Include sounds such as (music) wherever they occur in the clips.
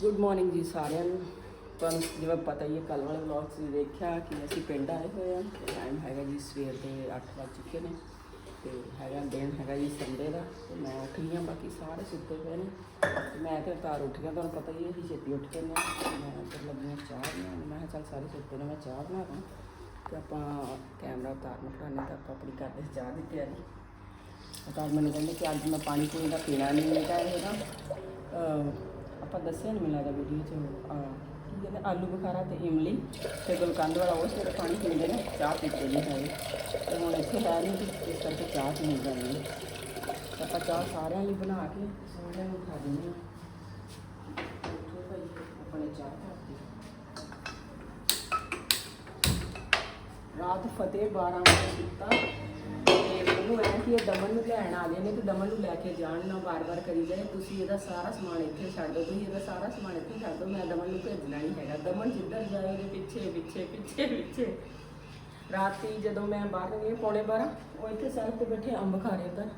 Good morning ਜੀ ਸਾਰਿਆਂ ਨੂੰ। ਤੁਹਾਨੂੰ ਜਿਵੇਂ ਪਤਾ ਹੀ ਹੈ ਕੱਲ ਵਾਲੇ ਵਲੌਗ 'ਚ ਦੇਖਿਆ ਕਿ ਅਸੀਂ ਪਿੰਡ ਆਏ ਹੋਏ ਹਾਂ। ਟਾਈਮ ਹੈਗਾ ਜੀ ਸਵੇਰ ਦੇ 8 ਵੱਜ ਚੁੱਕੇ ਨੇ। ਤੇ ਹੈਗਾ ਦਿਨ ਹੈਗਾ ਜੀ ਸੰਡੇ ਦਾ। ਤੇ ਮੈਂ ਉੱਠ ਗਈ ਹਾਂ, ਬਾਕੀ ਸਾਰੇ ਸੁੱਤੇ ਪਏ ਨੇ। ਤੇ ਮੈਂ ਤੇ ਤਾਰ ਉੱਠ ਗਿਆ ਤੁਹਾਨੂੰ ਪਤਾ ਹੀ ਹੈ, ਅਸੀਂ ਛੇਤੀ ਉੱਠ ਜਾਂਦੇ ਨੇ ਮੈਂ ਉੱਧਰ ਲੱਗੀ ਚਾਹ ਬਣਾਉਣ। ਮੈਂ ਕਿਹਾ ਚੱਲ ਸਾਰੇ ਸੁੱਤੇ ਨੇ, ਮੈਂ ਚਾਹ ਬਣਾ ਦਾਂ ਤੇ ਆਪਾਂ ਕੈਮਰਾ ਉਤਾਰਨ ਫੜਾਣੇ ਤਾਂ ਆਪਾਂ ਆਪਣੀ ਕਰਦੇ ਹਾਂ ਚਾਹ ਦੀ ਤਿਆਰੀ ਤਾਂ ਮੈਨੂੰ ਕਹਿੰਦੇ ਕਿ ਅੱਜ ਮੈਂ ਪਾਣੀ ਪੂਣੀ ਦਾ ਪੀਣਾ ਨਹੀਂ ਮੈਂ ਕਿਹਾ ਇਹ ਆਪਾਂ ਦੱਸਿਆ ਨਹੀਂ ਮਿਲਦਾ ਵੀਡੀਓ 'ਚ ਅਹ, ਕੀ ਕਹਿੰਦੇ ਆਲੂ ਬੁਖਾਰਾ ਤੇ ਇਮਲੀ ਤੇ ਗੁਲਕੰਦ ਵਾਲਾ ਉਹ ਸਵੇਰੇ ਪਾਣੀ ਪੀਂਦੇ ਨੇ ਚਾਹ ਪੀਂਦੇ ਨਹੀਂ ਹੈਗੇ ਤੇ ਹੁਣ ਇੱਥੇ ਹੈ ਨਹੀਂ ਤੇ ਇਸ ਕਰਕੇ ਚਾਹ ਪੀਣੀ ਜਾਂਦੀ ਆਪਾਂ ਚਾਹ ਸਾਰਿਆਂ ਲਈ ਬਣਾ ਕੇ ਸਾਰਿਆਂ ਨੂੰ ਖਾ ਦਿੰਦੇ ਹਾਂ। ਉੱਠੋ ਭਾਈ ਆਪਣੇ ਚਾਹ ਖਾਤੀ ਰਾਤ ਫਤਿਹ 12 ਵਜੇ ਕੀਤਾ। ਤੇ ਮੈਨੂੰ ਐ ਕਿ ਇਹ ਦਮਨ ਨੂੰ ਲੈਣ ਆ ਗਏ ਨੇ ਤੇ ਦਮਨ ਨੂੰ ਲੈ ਕੇ ਜਾਣ ਨਾ ਬਾਰ-ਬਾਰ ਕਰੀ ਜਾਏ ਤੁਸੀਂ ਇਹਦਾ ਸਾਰਾ ਸਮਾਨ ਇੱਥੇ ਛੱਡ ਦਿਓ ਤੁਸੀਂ ਇਹਦਾ ਸਾਰਾ ਸਮਾਨ ਇੱਥੇ ਛੱਡ ਦਿਓ ਮੈਂ ਦਮਨ ਨੂੰ ਭੇਜਣਾ ਨਹੀਂ ਹੈਗਾ। ਦਮਨ ਜਿੱਧਰ ਜਾਏ ਉਹਦੇ ਪਿੱਛੇ ਪਿੱਛੇ ਪਿੱਛੇ ਪਿੱਛੇ। ਰਾਤੀ ਜਦੋਂ ਮੈਂ ਬਾਹਰ ਗਈ ਪੌਣੇ 12 ਉਹ ਇੱਥੇ ਸੜਕ ਤੇ ਬੈਠੇ ਅੰਬ ਖਾ ਰਹੇ ਉੱਧਰ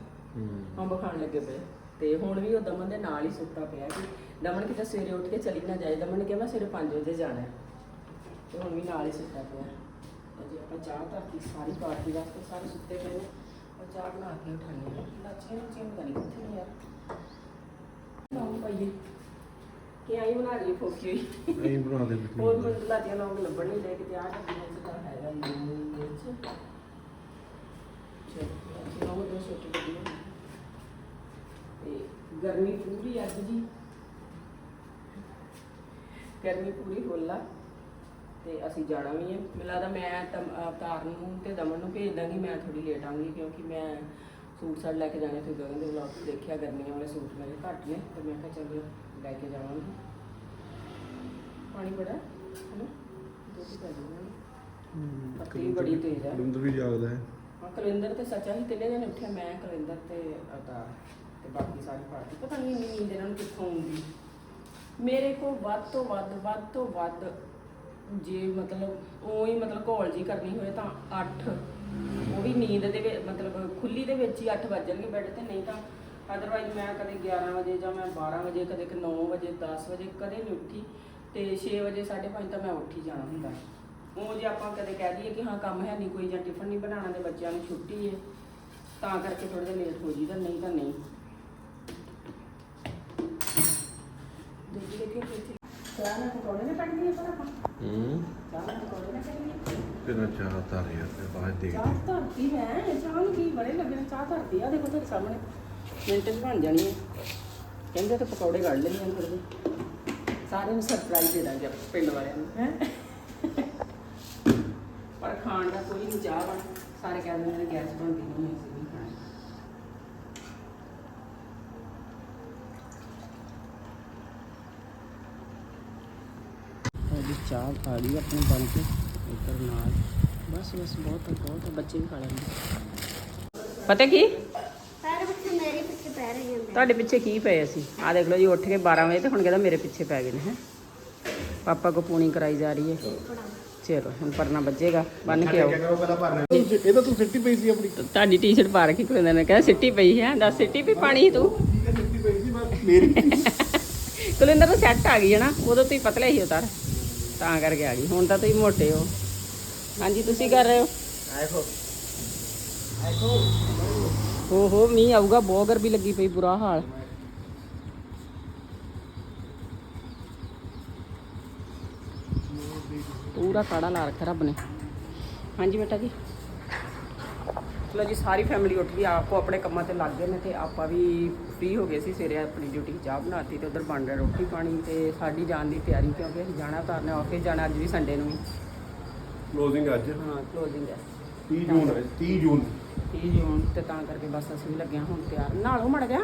ਅੰਬ ਖਾਣ ਲੱਗੇ ਪਏ। ਤੇ ਹੁਣ ਵੀ ਉਹ ਦਮਨ ਦੇ ਨਾਲ ਹੀ ਸੁੱਤਾ ਪਿਆ ਕਿ ਦਮਨ ਕਿਤੇ ਸਵੇਰੇ ਉੱਠ ਕੇ ਚਲੀ ਨਾ ਜਾਏ। ਦਮਨ ਨੇ ਕਿਹਾ ਮੈਂ ਸਵੇਰੇ 5 ਵਜੇ ਜਾਣਾ ਹੈ। ਤੇ ਹੁਣ ਵੀ ਨਾਲ ਹੀ ਸੁੱਤਾ ਪਿਆ। ਅਜੇ ਆਪਾਂ ਚਾਹ ਧਰਤੀ ਸਾਰੀ ਪਾਰਟੀ ਵਾਸਤੇ ਸਾਰੇ ਸੁੱਤੇ ਪਏ ਨੇ। ਚਾਹ ਬਣਾ ਕੇ ਉਠਾਣੀ ਹੈ। ਲੱਛੇ ਨੂੰ ਚੇਂਜ ਕਰੀ ਕਿੱਥੇ ਨੇ ਯਾਰ। ਨਾਮ ਪਾਈਏ। ਕਿ ਆਈ ਬਣਾ ਲਈ ਫੋਕੀ ਹੋਈ। ਐਂ ਬਣਾ ਦੇ ਹੋਰ ਮੈਨੂੰ ਲਾਤੀਆਂ ਲੋਕ ਲੱਭਣ ਨਹੀਂ ਦੇ ਕਿਤੇ ਆ ਡੱਬੀਆਂ ਚ ਤਾਂ ਹੈਗਾ ਹੀ ਨਹੀਂ ਇਹ ਚ ਚਲੋ ਲੋਕ ਦੋ ਛੋਟੇ ਡੱਬੀਆਂ ਤੇ ਗਰਮੀ ਪੂਰੀ ਅੱਜ ਜੀ ਗਰਮੀ ਪੂਰੀ ਹੋਲਾ। ਤੇ ਅਸੀਂ ਜਾਣਾ ਵੀ ਹੈ ਮੈਨੂੰ ਲੱਗਦਾ ਮੈਂ ਤਮ- ਅਵਤਾਰ ਨੂੰ ਤੇ ਦਮਨ ਨੂੰ ਭੇਜ ਦਾਂਗੀ ਮੈਂ ਥੋੜੀ ਲੇਟ ਆਉਂਗੀ ਕਿਉਂਕਿ ਮੈਂ ਸੂਟ ਸਾਟ ਲੈ ਕੇ ਜਾਣੇ ਤੇ ਗਗਨ ਦੇ ਵਲੌਗ 'ਚ ਦੇਖਿਆ ਗਰਮੀਆਂ ਵਾਲੇ ਸੂਟ ਮੇਰੇ ਘੱਟ ਨੇ ਤੇ ਮੈਂ ਕਿਹਾ ਚਲੋ ਲੈ ਕੇ ਜਾਵਾਂਗੀ। ਪਾਣੀ ਬੜਾ ਹੈ ਨਾ ਦੁੱਧ ਪੈ ਜਾਣਾ ਪੱਤੀ ਵੀ ਬੜੀ ਤੇਜ਼ ਹੈ ਬਿੰਦ ਵੀ ਜਾਗਦਾ ਹੈ। ਹਾਂ ਕੁਲਿੰਦਰ ਤੇ ਸੱਚਾ ਹੀ ਤਿੰਨੇ ਦਿਨ ਉੱਠਿਆ ਮੈਂ ਕੁਲਿੰਦਰ ਤੇ ਅਵਤਾਰ ਤੇ ਬਾਕੀ ਸਾਰੀ ਪਾਰਟੀ। ਪਤਾ ਨਹੀਂ ਇੰਨੀ ਨੀਂਦ ਇਹਨਾਂ ਨੂੰ ਕਿੱਥੋਂ ਆਉਂਦੀ। ਮੇਰੇ ਕੋਲ ਵੱਧ ਤੋਂ ਵੱਧ ਵੱਧ ਤੋਂ ਵੱਧ ਜੇ ਮਤਲਬ ਉਹੀ ਮਤਲਬ ਘੋਲ ਜੀ ਕਰਨੀ ਹੋਏ ਤਾਂ 8 ਉਹ ਵੀ ਨੀਂਦ ਦੇ ਵਿੱਚ ਮਤਲਬ ਖੁੱਲੀ ਦੇ ਵਿੱਚ ਹੀ 8 ਵੱਜ ਜਾਣਗੇ ਬੈੱਡ ਤੇ, ਨਹੀਂ ਤਾਂ ਅਦਰਵਾਈਜ਼ ਮੈਂ ਕਦੇ 11 ਵਜੇ ਜਾਂ ਮੈਂ 12 ਵਜੇ, ਕਦੇ 9 ਵਜੇ 10 ਵਜੇ, ਕਦੇ ਨਹੀਂ ਉੱਠੀ। ਤੇ 6 ਵਜੇ 5:30 ਤਾਂ ਮੈਂ ਉੱਠ ਹੀ ਜਾਣਾ ਹੁੰਦਾ। ਉਹ ਜੇ ਆਪਾਂ ਕਦੇ ਕਹਿ ਦਈਏ ਕਿ ਹਾਂ, ਕੰਮ ਹੈ ਨਹੀਂ ਕੋਈ ਜਾਂ ਟਿਫਨ ਨਹੀਂ ਬਣਾਉਣਾ ਤੇ ਬੱਚਿਆਂ ਨੂੰ ਛੁੱਟੀ ਹੈ, ਤਾਂ ਕਰਕੇ ਥੋੜਾ ਜਿਹਾ ਲੇਟ ਹੋ ਜੀਦਾ ਨਹੀਂ ਤਾਂ ਨਹੀਂ। ਦੇਖੀ ਦੇਖੀ ਚਾਹ ਨਾਲ ਪਕੌੜੇ ਨੇ ਕੱਢ ਦਿਏ ਪਰ ਆਪਾਂ ਹੂੰ। ਚਾਹ ਨਾਲ ਪਕੌੜੇ ਨੇ ਕੱਢ ਦਿਏ ਕਿੰਨਾ ਚਾਹ ਤਾਰ ਯਾਰ ਤੇ ਬਾਹਰ ਦੇਖ ਚਾਹ ਧਰਤੀ ਹੈ ਚਾਹ ਨੂੰ ਕੀ ਬੜੇ ਲੱਗਣੇ ਚਾਹ ਧਰਤੀ ਆ ਦੇਖੋ ਤੁਹਾਡੇ ਸਾਹਮਣੇ। ਮਿੰਟ 'ਚ ਬਣ ਜਾਣੀ ਹੈ। ਕਹਿੰਦੇ ਤਾਂ ਪਕੌੜੇ ਕੱਢ ਲੈਣੇ ਜਿਹੇ ਸਾਰਿਆਂ ਨੂੰ ਸਰਪ੍ਰਾਈਜ਼ ਦੇ ਦਾਂਗੇ ਆਪਾਂ ਪਿੰਡ ਵਾਲਿਆਂ ਨੂੰ ਹੈ। ਪਰ ਖਾਣ ਦਾ ਕੋਈ ਨਹੀਂ ਚਾਹ ਬਣ ਸਾਰੇ ਕਹਿੰਦੇ ਨੇ ਗੈਸ ਬਣਦੀ ਨਹੀਂ ਅਸੀਂ ਨਹੀਂ ਖਾਣਾ ਉਹਦੀ ਚਾਹ ਆ ਗਈ ਆਪਣੇ ਬਣ ਕੇ ਇੱਧਰ ਨਾਲ। ਬਸ ਬਸ ਬਹੁਤ ਬਹੁਤ ਬੱਚੇ ਵੀ ਖਾ ਲੈਂਦੇ। ਪਤਾ ਕੀ? ਸਾਰੇ ਬੱਚੇ ਮੇਰੇ ਪਿੱਛੇ ਪੈ ਰਹੇ ਹੁੰਦੇ ਤੁਹਾਡੇ ਪਿੱਛੇ ਕੀ ਪਏ ਅਸੀਂ? ਆ ਦੇਖ ਲਓ ਜੀ ਉੱਠ ਕੇ 12 ਵਜੇ ਤੇ ਹੁਣ ਕਹਿੰਦਾ ਮੇਰੇ ਪਿੱਛੇ ਪੈ ਗਏ ਨੇ ਹੈ। ਪਾਪਾ ਕੋ ਪੂਣੀ ਕਰਾਈ ਜਾ ਰਹੀ ਹੈ। ਚਲੋ ਹੁਣ ਪਰਨਾ ਵੱਜੇਗਾ ਬੰਨ ਕੇ ਆਓ। ਇਹ ਤਾਂ ਤੂੰ ਸਿੱਟੀ ਪਈ ਸੀ ਆਪਣੀ। ਤੁਹਾਡੀ ਟੀ-ਸ਼ਰਟ ਪਾ ਰੱਖੀ ਕੋਈ ਨੇ ਕਹਿੰਦਾ ਸਿੱਟੀ ਪਈ ਹੈ ਦੱਸ ਸਿੱਟੀ ਵੀ ਪਾਣੀ ਸੀ ਤੂੰ? ਸਿੱਟੀ ਪਈ ਸੀ ਮੈਂ ਮੇਰੀ ਕੁਲਿੰਦਰ ਤਾਂ ਸੈੱਟ ਆ ਗਈ ਹੈ ਨਾ ਉਦੋਂ ਤੁਸੀਂ ਪਤਲੇ ਸੀ ਉਤਾਰ ਤਾਂ ਕਰਕੇ ਆ ਗਈ। ਹੁਣ ਤਾਂ ਤੁਸੀਂ ਮੋਟੇ ਹੋ। ਹਾਂਜੀ ਤੁਸੀਂ ਕਰ ਰਹੇ ਹੋ? ਹੋ ਹੋ ਮੀਂਹ ਆਊਗਾ ਬਹੁਤ ਗਰਮੀ ਲੱਗੀ ਪਈ ਬੁਰਾ ਹਾਲ। ਪੂਰਾ ਕਾੜਾ ਲਾ ਰੱਖਿਆ ਰੱਬ ਨੇ। ਹਾਂਜੀ ਬੇਟਾ ਜੀ। ਚਲੋ ਜੀ ਸਾਰੀ ਫੈਮਿਲੀ ਉੱਠ ਗਈ ਆਪੋ ਆਪਣੇ ਕੰਮਾਂ ਤੇ ਲੱਗ ਗਏ ਨੇ ਤੇ ਆਪਾਂ ਵੀ ਫ੍ਰੀ ਹੋ ਗਏ ਸੀ ਸਵੇਰੇ ਆਪਣੀ ਡਿਊਟੀ ਚਾਹ ਬਣਾਤੀ ਤੇ ਉਧਰ ਬਣ ਰਿਹਾ ਰੋਟੀ ਪਾਣੀ ਤੇ ਸਾਡੀ ਜਾਣ ਦੀ ਤਿਆਰੀ ਕਿਉਂਕਿ ਅਸੀਂ ਜਾਣਾ ਉਤਾਰਨੇ ਆਫਿਸ ਜਾਣਾ ਅੱਜ ਵੀ ਸੰਡੇ ਨੂੰ ਵੀ ਕਲੋਜ਼ਿੰਗ ਅੱਜ? ਹਾਂ ਕਲੋਜ਼ਿੰਗ ਹੈ। 30 ਜੂਨ ਹੈ 30 ਜੂਨ। 30 ਜੂਨ ਤੇ ਤਾਂ ਕਰਕੇ ਬਸ ਅਸੀਂ ਵੀ ਲੱਗੇ ਹਾਂ ਹੁਣ ਤਿਆਰ। ਨਾਲੋਂ ਮੜ ਗਿਆ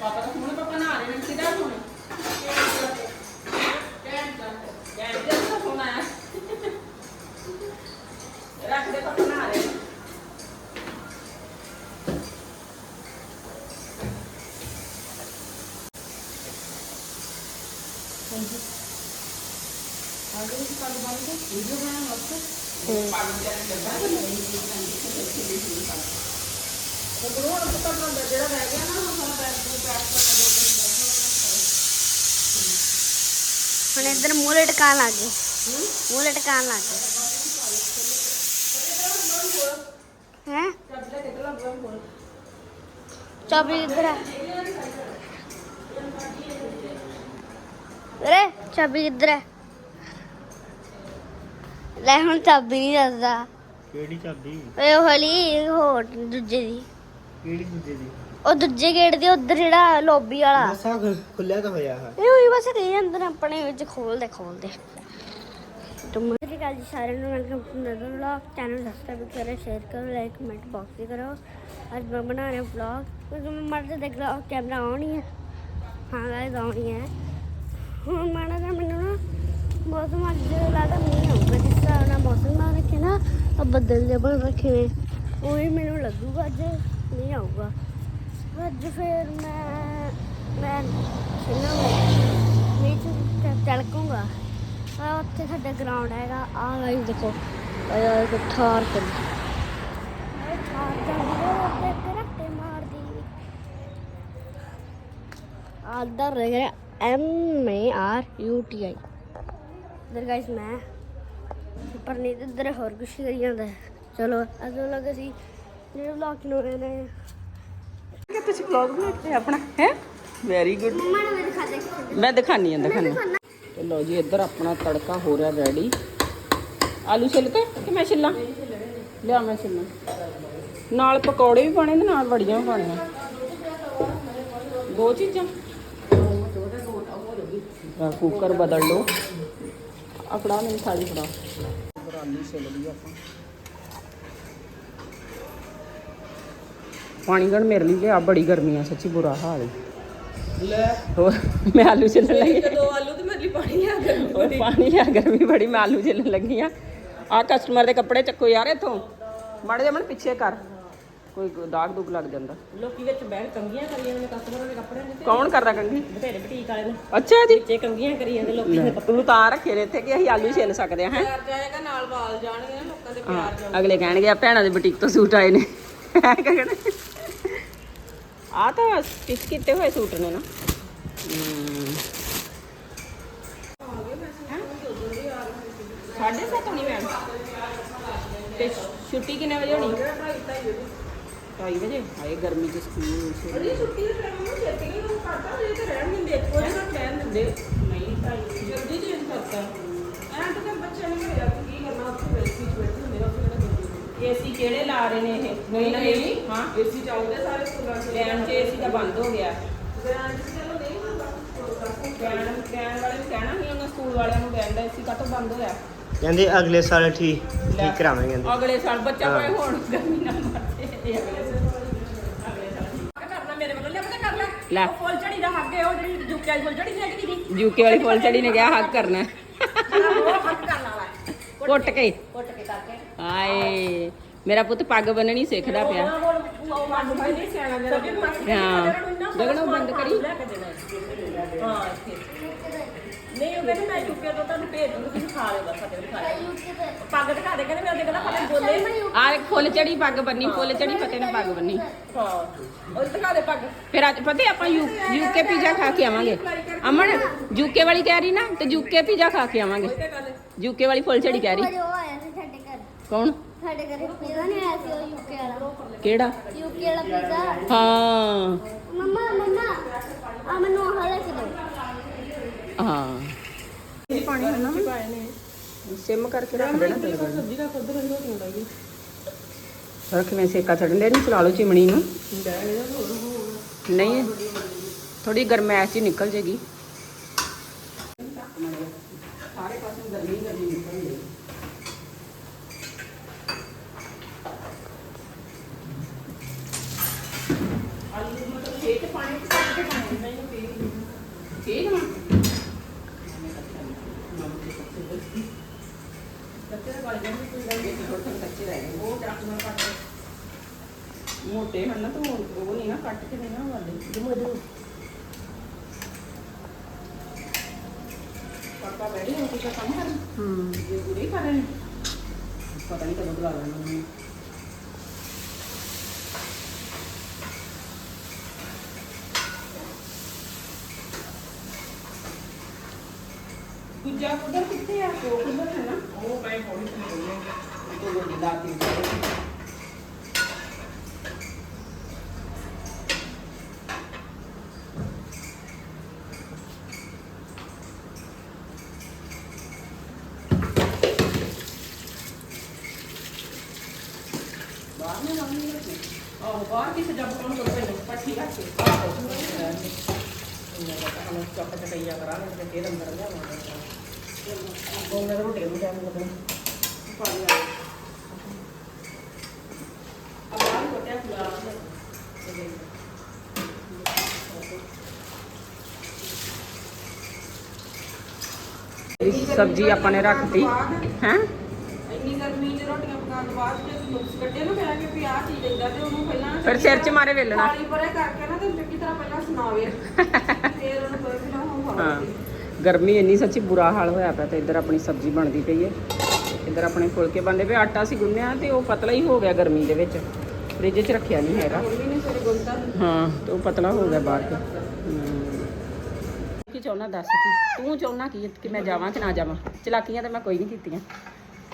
ਪਾਪਾ ਦਾ ਫੋਨ ਪਾਪਾ ਨਾ ਆ ਰਹੇ ਨੇ ਕਿਹਦਾ ਫੋਨ ਕੈਨ ਕੈਨ ਦਾ ਫੋਨ ਆਇਆ ਰੱਖ ਦੇ ਪਾਪਾ ਨਾ ਆ ਰਹੇ ਨੇ। ਆਗੇ ਵੀ ਕੱਲ ਬਣ ਕੇ ਵੀਡੀਓ ਬਣਾਉਣ ਵਾਸਤੇ ਪਾਣੀ ਦਾ ਲੱਗਾ ਤੇ ਨਹੀਂ ਤੇ ਬਰੋ ਹੁਣ ਪਤਾ ਨਾ ਜਿਹੜਾ ਰਹਿ ਗਿਆ ਨਾ ਉਹ ਸਾਰਾ ਬੈਗ ਨੂੰ ਪੈਕ ਕਰਨਾ ਦੋ ਤਿੰਨ ਹੁਣ ਇੱਧਰ ਮੂੰਹ ਲਟਕਾਣ ਲੱਗ ਗਏ। ਮੂੰਹ ਲਟਕਾਣ ਲੱਗ ਗਏ। ਹੈ? ਚੱਲ ਕਿਤੇ ਲੱਗ ਗਿਆ ਹੁਣ ਚਾਬੀ ਕਿੱਧਰ ਹੈ ਰੇ ਚਾਬੀ ਕਿੱਧਰ ਹੈ ਲੈ ਹੁਣ ਚਾਬੀ ਨਹੀਂ ਦੱਸਦਾ। ਕਿਹੜੀ ਚਾਬੀ? ਓਏ ਉਹ ਹਲੀ ਹੋਰ ਦੂਜੇ ਦੀ। ਕਿਹੜੀ ਦੂਜੇ ਦੀ? ਉਹ ਦੂਜੇ ਗੇਟ ਦੇ ਉੱਧਰ ਜਿਹੜਾ ਲੌਬੀ ਵਾਲਾ। ਮਸਾ ਖੁੱਲਿਆ ਤਾਂ ਹੋਇਆ ਹੈ ਇਹ ਹੋਈ ਬਸ ਕਹੀ ਅੰਦਰ ਆਪਣੇ ਵਿੱਚ ਖੋਲਦੇ ਖੋਲਦੇ। ਤੁਮ ਸਤਿ ਸ਼੍ਰੀ ਅਕਾਲ ਜੀ ਸਾਰਿਆਂ ਨੂੰ ਵੈਲਕਮ ਟੂ ਨਦਰ ਵਲੌਗ ਚੈਨਲ ਸਬਸਕ੍ਰਾਈਬ ਕਰੋ ਸ਼ੇਅਰ ਕਰੋ ਲਾਈਕ ਕਮੈਂਟ ਬਾਕਸ ਵੀ ਕਰੋ। ਅੱਜ ਮੈਂ ਬਣਾ ਰਿਹਾ ਵਲੌਗ ਕਿਉਂਕਿ ਮੈਂ ਮਰਦ ਦੇਖ ਲਾ ਕੈਮਰਾ ਆਨ ਹੀ ਹੈ। ਹਾਂ ਗਾਇਸ ਆਨ ਹੀ ਹੈ। ਹੁਣ ਮਾੜਾ ਜਿਹਾ ਮੈਨੂੰ ਨਾ ਮੌਸਮ ਅੱਜ ਲੱਗਦਾ ਮੀਂਹ ਆਊਗਾ ਮੌਸਮ ਬਣ ਰੱਖੇ ਨਾ ਆ ਬੱਦਲ ਜਿਹੇ ਬਣ ਰੱਖੇ ਨੇ। ਉਹੀ ਮੈਨੂੰ ਲੱਗੂਗਾ ਅੱਜ, ਨਹੀਂ ਆਊਗਾ। ਅੱਜ ਫਿਰ ਮੈਂ ਮੈਂ ਖੇਲਾਂਗਾ ਵਿੱਚ ਤਿਲਕੂੰਗਾ ਆ ਉੱਥੇ ਸਾਡਾ ਗਰਾਊਂਡ ਹੈਗਾ ਆ ਗਾਇਸ ਦੇਖੋ ਆ ਇੱਕ ਥਾਰ ਤੇ। ਥਾਰ ਜਾਂਦੀ ਹੈ ਕਰਕਟੇ ਮਾਰਦੀ। ਆਦਰ ਰਹਿ ਗਿਆ M A R U T I ਇਧਰ ਗਾਇਸ ਮੈਂ ਪਰ ਨਹੀਂ ਇਧਰ ਹੋਰ ਕੁਛ ਕਰੀ ਜਾਂਦਾ। ਚਲੋ ਅਸਲ ਲੱਗ ਸੀ ਜਿਹੜੇ ਵਲੌਗ ਨੂੰ ਰਹੇ ਨੇ ਕਿ ਤੁਸੀਂ ਵਲੌਗ ਬਣਾਤੇ ਆਪਣਾ? ਹੈ? ਵੈਰੀ ਗੁੱਡ ਮੈਂ ਦਿਖਾਨੀ ਆ ਦਿਖਾਨੀ ਤੇ ਲਓ ਜੀ ਇੱਧਰ ਆਪਣਾ ਤੜਕਾ ਹੋ ਰਿਹਾ ਰੈਡੀ ਆਲੂ ਛਿੱਲ ਕੇ ਕਿ ਮੈਂ ਛਿੱਲਾਂ? ਲਿਆ ਮੈਂ ਛਿੱਲਾਂ। ਨਾਲ ਪਕੌੜੇ ਵੀ ਪਾਣੇ ਤੇ ਨਾਲ ਵੜੀਆਂ ਵੀ ਪਾਣੀਆਂ ਦੋ ਚੀਜ਼ਾਂ? ਕੁੱਕਰ ਬਦਲ ਲਓ। ਆ ਫੜਾ ਮੈਨੂੰ ਥਾਲੀ ਫੜਾ। ਇੱਧਰ ਆਲੂ ਛਿੱਲ ਲਈ ਆਪਾਂ ਪਾਣੀ ਗਣ ਮੇਰੇ ਲਈ ਲਿਆ ਬੜੀ ਗਰਮੀ ਆ ਸੱਚੀ ਬੁਰਾ ਹਾਲ ਹੈ ਲੈ। ਹੋਰ ਮੈਂ ਆਲੂ ਛਿੱਲਣ ਲੱਗੀ। ਦੋ ਆਲੂ ਤੇ ਮੇਰੇ ਲਈ ਪਾਣੀ ਆ ਉਹ ਪਾਣੀ ਆ ਗਰਮੀ ਬੜੀ ਮੈਂ ਆਲੂ ਛਿੱਲਣ ਲੱਗੀ ਆ। ਆ ਕਸਟਮਰ ਦੇ ਕੱਪੜੇ ਚੱਕੋ ਯਾਰ ਇੱਥੋਂ। ਮਾੜੇ ਜਿਹਾ ਮਨ ਪਿੱਛੇ ਕਰ। ਕੋਈ ਦਾਗ ਦੁਗ ਲੱਗ ਜਾਂਦਾ। ਲੋਕੀ ਵਿੱਚ ਬਹਿ ਕੇ ਕੰਗੀਆਂ ਕਰੀ ਜਾਂਦੇ ਨੇ ਕਸਟਮਰਾਂ ਦੇ ਕੱਪੜੇ ਨੇ ਕੌਣ ਕਰਦਾ ਕੰਗੀ ਬਥੇਰੇ ਬੁਟੀਕ ਵਾਲੇ ਨੇ। ਅੱਛਾ ਜੀ। ਵਿੱਚੇ ਕੰਗੀਆਂ ਕਰੀ ਜਾਂਦੇ ਲੋਕੀ। ਲੈ, ਤੂੰ ਤਾਂ ਰੱਖੇ ਨੇ ਇੱਥੇ ਕਿ ਅਸੀਂ ਆਲੂ ਛਿੱਲ ਸਕਦੇ ਆ ਹੈ? ਪਿਆਰ ਜਾਏਗਾ ਨਾਲ ਵਾਲ ਜਾਣਗੇ ਨਾ ਲੋਕਾਂ ਦੇ ਹਾਂ ਅਗਲੇ ਕਹਿਣਗੇ ਆ ਭੈਣਾਂ ਦੇ ਬੁਟੀਕ ਤੋਂ ਸੂਟ ਆਏ ਨੇ। ਆ ਤਾਂ ਸਟਿਚ ਕੀਤੇ ਹੋਏ ਸੂਟ ਨੇ ਨਾ। ਸਾਢੇ ਸੱਤ ਹੋਣੀ ਮੈਮ ਤੇ ਛੁੱਟੀ ਕਿੰਨੇ ਵਜੇ ਹੋਣੀ? ਢਾਈ ਵਜੇ ਹਾਏ ਗਰਮੀ ਚ ਸਕੂਲ ਅਰੇ ਛੁੱਟੀ ਦੇ ਟਾਈਮ ਨੂੰ ਛੇਤੀ ਨਹੀਂ ਉਹ ਕਰਦਾ ਜੇ ਤੇ ਰਹਿਣ ਦਿੰਦੇ ਇੱਕੋ ਜਿਹਾ ਰਹਿਣ ਦਿੰਦੇ। ਨਹੀਂ ਢਾਈ ਜਲਦੀ ਚੇਂਜ ਕਰਤਾ। ਐਂ ਤਾਂ ਬੱਚਿਆਂ ਨੇ ਮੇਰਾ ਕੀ ਕਰਨਾ ਉੱਥੇ ਬੈਠੀ ਬੈਠੇ ਹੁੰਦੇ ਆ ਉੱਥੇ ਕਿਹੜਾ ਕਰਦੇ ਏਸੀ ਕਿਹੜੇ ਲਾ ਰਹੇ ਨੇ ਇਹ? ਨਹੀਂ ਨਹੀਂ। ਹਾਂ? ਏਸੀ ਚੱਲਦੇ ਸਾਰੇ ਸਕੂਲਾਂ 'ਚ। ਲੈਣ ਚ ਏਸੀ ਤਾਂ ਬੰਦ ਹੋ ਗਿਆ। ਗ੍ਰਾਂਡ ਚਲੋ ਨਹੀਂ ਹੁੰਦਾ। ਕਹਿਣ ਵਾਲੇ ਨੂੰ ਕਹਿਣਾ ਸੀ ਉਹਨਾਂ ਸਕੂਲ ਵਾਲਿਆਂ ਨੂੰ ਕਹਿੰਦਾ ਏਸੀ ਕਾਹਤੋਂ ਬੰਦ ਹੋਇਆ? ਕਹਿੰਦੇ ਅਗਲੇ ਸਾਲ ਠੀਕ ਲੈ। ਠੀਕ ਕਰਾਵਾਂਗੇ ਕਹਿੰਦੇ ਅਗਲੇ ਸਾਲ ਬੱਚਾ ਹਾਂ। ਭਾਵੇਂ ਹੁਣ ਗਰਮੀ ਨਾਲ ਮਰਦੇ ਇਹ ਅਗਲੇ ਸਾਲ ਅਗਲੇ ਸਾਲ ਪਤਾ ਕਰਨਾ ਮੇਰੇ ਵੱਲੋਂ ਲਿਆ ਪਤਾ ਕਰ ਲੈ ਲੈ। ਉਹ ਫੁੱਲ ਝੜੀ ਦਾ ਹੱਗ ਹੈ ਉਹ ਜਿਹੜੀ ਜੁੱਕੇ ਵਾਲੀ ਫੁੱਲ ਝੜੀ ਨਹੀਂ ਹੈਗੀ ਦੀਦੀ ਯੂਕੇ ਵਾਲੀ ਫੁੱਲ ਚੜੀ ਨੇ ਕਿਹਾ ਹੱਕ ਕਰਨਾ ਹੈ। ਉਹ ਹੱਗ ਕਰਨ ਵਾਲਾ ਹੈ। ਕੁੱਟ ਕੇ ਕੁੱਟ ਕੇ ਕਰਕੇ ਆਏ ਮੇਰਾ ਪੁੱਤ ਪੱਗ ਬੰਨਣੀ ਸਿੱਖਦਾ ਪਿਆ ਹਾਂ। ਗਗਨ ਬੰਦ ਕਰੀ। ਹੈ। ਹਾਂ ਇੱਥੇ ਨਹੀਂ ਉਹ ਕਹਿੰਦੇ ਮੈਂ ਚੁੱਕਿਆ ਤੋਂ ਤੁਹਾਨੂੰ ਭੇਜ ਦੂੰਗੀ ਤੁਸੀਂ ਖਾ ਲਿਓ ਬਸ ਸਾਡੇ ਖਾ ਲਿਓ। ਪੱਗ ਦਿਖਾ ਦੇ ਕਹਿੰਦੇ ਮੈਂ ਉਹਦੇ ਕਹਿੰਦਾ ਫਤਿਹ ਬੋਲੇ। ਆ ਫੁੱਲ ਚੜੀ ਪੱਗ ਬੰਨੀ ਫੁੱਲ ਚੜੀ ਫਤਿਹ ਨੇ ਪੱਗ ਬੰਨੀ। ਹਾਂ ਉਹ ਦਿਖਾ ਦੇ ਪੱਗ। ਫਿਰ ਅੱਜ ਪਤਾ ਆਪਾਂ ਯੂਕੇ ਪੀਜ਼ਾ ਖਾ ਕੇ ਆਵਾਂਗੇ। ਅਮਨ ਯੂਕੇ ਵਾਲੀ ਕਹਿ ਰਹੀ ਨਾ ਤੇ ਯੂਕੇ ਪੀਜ਼ਾ ਖਾ ਕੇ ਆਵਾਂਗੇ। ਯੂਕੇ ਵਾਲੀ ਫੁੱਲ ਚੜੀ ਕਹਿ ਰਹੀ ਕੌਣ? ਸਾਡੇ ਘਰੇ ਪੀਜ਼ਾ ਨਹੀਂ ਆਇਆ ਸੀ ਉਹ ਯੂਕੇ ਵਾਲਾ। ਕਿਹੜਾ? ਯੂਕੇ ਵਾਲਾ ਪੀਜ਼ਾ। ਹਾਂ। ਮੰਮਾ ਮੰਮਾ ਆ ਮੈਨੂੰ ਆਹ ਲੈ ਕੇ ਦਿਓ ਹਾਂ ਪਾਣੀ ਹਨਾ? ਸਿਮ ਕਰਕੇ ਰੱਖ ਦੇਣਾ ਤੇਰੇ ਸਬਜ਼ੀ ਦਾ ਖੁਦ ਰੰਗ ਹੋ ਜਾਂਦਾ ਰੱਖ ਮੈਂ ਸੇਕਾ ਛੱਡਣ ਦੇ ਨਹੀਂ ਚਲਾ ਲਓ ਚਿਮਣੀ ਨੂੰ? ਨਹੀਂ ਥੋੜੀ ਗਰਮੈਸ਼ ਜੀ ਨਿਕਲ ਜੇਗੀ ਸਾਰੇ ਪਾਸੇ ਗਰਮੀ ਗਰਮੀ ਨਿਕਲ ਜੇਗੀ ਆਲੂ ਮਤਲਬ ਛੇ ਤੇ ਪਾਣੀ ਚ ਕੱਟ ਕੇ ਪਾਣੀ ਨਹੀਂ ਪੀ ਠੀਕ ਨਾ ਕੱਚੇ ਦਾ ਗਲ ਜਾਂਦੇ ਕੋਈ ਗੱਲ ਨਹੀਂ ਥੋੜੇ ਥੋੜੇ ਕੱਚੇ ਰਹਿ ਗਏ ਉਹ ਟਰੱਕ ਨਾਲ ਕੱਟ ਕੇ ਮੋਟੇ ਹਨ ਨਾ ਤਾਂ ਉਹ ਉਹ ਨਹੀਂ ਨਾ ਕੱਟ ਕੇ ਨਹੀਂ ਨਾ ਵਾਲੇ। ਪਾ ਬੈਠੀ ਹੁਣ ਕਿਸੇ ਕੰਮ ਕਰ ਹੂੰ। ਇਹ ਪੂਰੇ ਕਰ ਰਹੇ ਨੇ? ਪਤਾ ਨਹੀਂ ਕਦੋਂ ਬੁਲਾ ਲੈਣਾ ਉਹਨੂੰ ਦੂਜਾ ਕੁਦਰ ਕਿੱਥੇ ਆ? ਉਹ ਕੁਦਰ ਹੈ ਨਾ। ਉਹ ਪਏ ਪੌੜੀ ਤੇ ਨਹੀਂ ਤੋਂ ਗੋਡੀ ਲਾ ਕੇ ਬਾਹਰ ਨਾ ਲਾਉਣੀ ਹੈ ਆਹ ਬਾਹਰ ਕਿਸੇ ਜੱਬ ਕੋਲ ਕੋਲ ਪਈ ਪੱਠੀ ਰੱਖ ਕੇ ਆਹ ਇਹਨਾਂ ਦਾ ਤਾਂ ਹਮ ਚੌਕ ਚਕਈਆ ਕਰਾਂਗੇ ਤੇ ਫੇਰ ਅੰਦਰ ਲਿਆਵਾਂਗੇ ਉਹ ਮੇਰੇ ਰੋਟੀ ਨੂੰ ਟਾਈਮ ਲੱਗਣਾ ਪਾਣੀ ਆ ਆ ਬਾਹਰ ਕੋਟਿਆ ਖੁਲਾ ਸਬਜ਼ੀ ਆਪਾਂ ਨੇ ਰੱਖਤੀ ਹੈ ਇੰਨੀ ਗਰਮੀ 'ਚ ਰੋਟੀਆਂ ਪਕਾਉਣ ਤੋਂ ਬਾਅਦ ਜੇ ਨੁਕਸ ਕੱਢੇ ਨਾ ਮੈਂ ਕਿ ਵੀ ਆਹ ਚੀਜ਼ ਏਦਾਂ ਤੇ ਉਹਨੂੰ ਪਹਿਲਾਂ ਨਾ ਫਿਰ ਸਿਰ 'ਚ ਮਾਰੇ ਵੇਲਣਾ ਥਾਲੀ ਪਰੇ ਕਰਕੇ ਨਾ ਤੇ ਚੰਗੀ ਤਰ੍ਹਾਂ ਪਹਿਲਾਂ ਸੁਣਾਵੇ। (laughs) ਫੇਰ ਉਹਨੂੰ ਪਤਾ ਕਿ ਨਾ ਹੋ ਹਾਂ। ਗਰਮੀ ਇੰਨੀ ਸੱਚੀ ਬੁਰਾ ਹਾਲ ਹੋਇਆ ਪਿਆ ਤੇ ਇੱਧਰ ਆਪਣੀ ਸਬਜ਼ੀ ਬਣਦੀ ਪਈ ਹੈ ਇੱਧਰ ਆਪਣੇ ਫੁਲਕੇ ਬਣਦੇ ਪਏ ਆਟਾ ਸੀ ਗੁੰਨਿਆ ਤੇ ਉਹ ਪਤਲਾ ਹੀ ਹੋ ਗਿਆ ਗਰਮੀ ਦੇ ਵਿੱਚ। ਫ੍ਰਿਜ 'ਚ ਰੱਖਿਆ ਨਹੀਂ ਹੈਗਾ। ਮੰਮੀ ਨੇ ਸਵੇਰੇ ਗੁੰਨਤਾ ਹਾਂ ਤੇ ਉਹ ਪਤਲਾ ਹੋ ਗਿਆ ਬਾਹਰ ਕੇ ਕੀ ਚਾਹੁੰਦਾ ਦੱਸ ਕੀ ਤੂੰ ਚਾਹੁੰਦਾ ਕੀ ਕਿ ਮੈਂ ਜਾਵਾਂ ਕਿ ਨਾ ਜਾਵਾਂ? ਚਲਾਕੀਆਂ ਤਾਂ ਮੈਂ ਕੋਈ ਨਹੀਂ ਕੀਤੀਆਂ।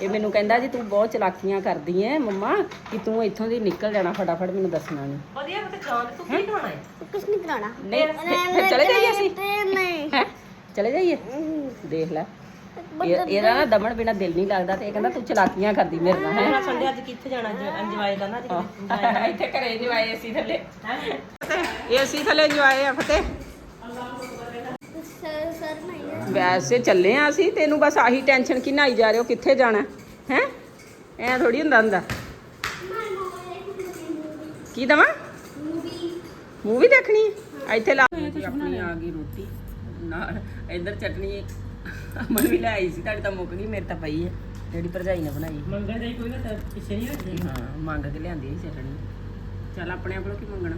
ਇਹ ਮੈਨੂੰ ਕਹਿੰਦਾ ਜੀ ਤੂੰ ਬਹੁਤ ਚਲਾਕੀਆਂ ਕਰਦੀ ਐ ਮੰਮਾ ਕਿ ਤੂੰ ਇੱਥੋਂ ਦੀ ਨਿਕਲ ਜਾਣਾ ਫਟਾਫਟ ਮੈਨੂੰ ਦੱਸਣਾ ਨਹੀਂ ਵਧੀਆ ਤੇ ਜਾਣ ਤੂੰ ਕੀ ਖਾਣਾ ਹੈ? ਕੁਛ ਨਹੀਂ ਕਰਾਉਣਾ ਨਹੀਂ ਫਿਰ- ਫਿਰ ਚਲੇ ਜਾਈਏ ਅਸੀਂ? ਤੇ ਨਹੀਂ ਹੈਂ? ਚਲੇ ਜਾਈਏ? ਦੇਖ ਲੈ। ਇਹ- ਇਹਦਾ ਨਾ ਦਮਨ ਬਿਨਾ ਦਿਲ ਨਹੀਂ ਲੱਗਦਾ ਤੇ ਇਹ ਕਹਿੰਦਾ ਤੂੰ ਚਲਾਕੀਆਂ ਕਰਦੀ ਮੇਰੇ ਨਾਲ ਹੈ? ਸੰਡੇ ਅੱਜ ਕਿੱਥੇ ਜਾਣਾ? ਇੰਜੋਏ ਕਰਨਾ ਇੱਥੇ ਘਰੇ ਇੰਜੋਏ ਏਸੀ ਥੱਲੇ। ਏਸੀ ਥੱਲੇ ਇੰਜੋਏ ਆ ਫਤਿਹ। ਸਰ ਸਰ ਨਹੀਂ ਹੈ ਵੈਸੇ ਚੱਲੇ ਆ ਅਸੀਂ ਤੈਨੂੰ ਬਸ ਆਹੀ ਟੈਨਸ਼ਨ ਕਿ ਨਾਈ ਜਾ ਰਹੇ ਹੋ ਕਿੱਥੇ ਜਾਣਾ? ਹੈ? ਐ ਥੋੜੀ ਹੁੰਦਾ ਹੁੰਦਾ ਕੀ ਦਵਾਂ? ਮੂਵੀ ਦੇਖਣੀ ਹੈ ਇੱਥੇ ਲਾ ਆਪਣੀ ਆ ਗਈ ਰੋਟੀ ਨਾਲ ਇੱਧਰ ਚਟਨੀ ਅਮਨ ਵੀ ਲੈ ਆਈ ਸੀ ਤੁਹਾਡੀ ਤਾਂ ਮੁੱਕ ਗਈ ਮੇਰੇ ਤਾਂ ਪਈ ਹੈ ਜਿਹੜੀ ਭਰਜਾਈ ਨੇ ਬਣਾਈ। ਮੰਗਣ ਦੇ ਕੋਈ ਨਾ ਪਿੱਛੇ ਨਹੀਂ ਰੱਖਦੇ। ਹਾਂ ਮੰਗ ਕੇ ਲਿਆਂਦੀ ਸੀ ਚਟਣੀ ਚੱਲ ਆਪਣੇ ਆਪ ਨੂੰ ਕੀ ਮੰਗਣਾ?